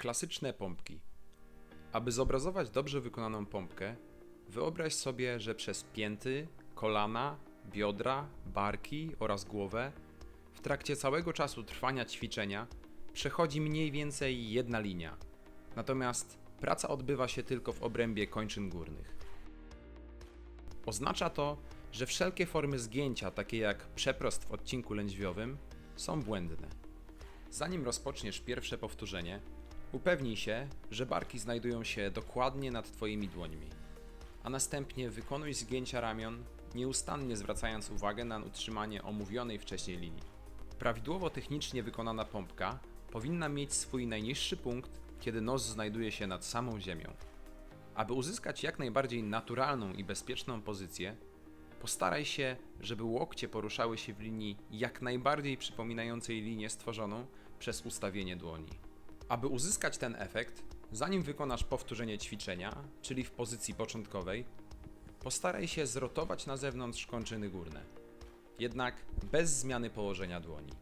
Klasyczne pompki. Aby zobrazować dobrze wykonaną pompkę, wyobraź sobie, że przez pięty, kolana, biodra, barki oraz głowę w trakcie całego czasu trwania ćwiczenia przechodzi mniej więcej jedna linia. Natomiast praca odbywa się tylko w obrębie kończyn górnych. Oznacza to, że wszelkie formy zgięcia, takie jak przeprost w odcinku lędźwiowym, są błędne. Zanim rozpoczniesz pierwsze powtórzenie, upewnij się, że barki znajdują się dokładnie nad Twoimi dłońmi, a następnie wykonuj zgięcia ramion, nieustannie zwracając uwagę na utrzymanie omówionej wcześniej linii. Prawidłowo technicznie wykonana pompka powinna mieć swój najniższy punkt, kiedy nos znajduje się nad samą ziemią. Aby uzyskać jak najbardziej naturalną i bezpieczną pozycję, postaraj się, żeby łokcie poruszały się w linii jak najbardziej przypominającej linię stworzoną przez ustawienie dłoni. Aby uzyskać ten efekt, zanim wykonasz powtórzenie ćwiczenia, czyli w pozycji początkowej, postaraj się zrotować na zewnątrz kończyny górne, jednak bez zmiany położenia dłoni.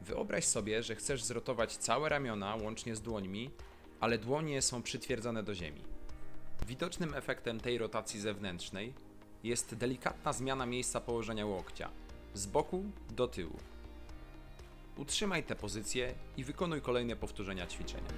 Wyobraź sobie, że chcesz zrotować całe ramiona łącznie z dłońmi, ale dłonie są przytwierdzone do ziemi. Widocznym efektem tej rotacji zewnętrznej jest delikatna zmiana miejsca położenia łokcia z boku do tyłu. Utrzymaj tę pozycję i wykonuj kolejne powtórzenia ćwiczenia.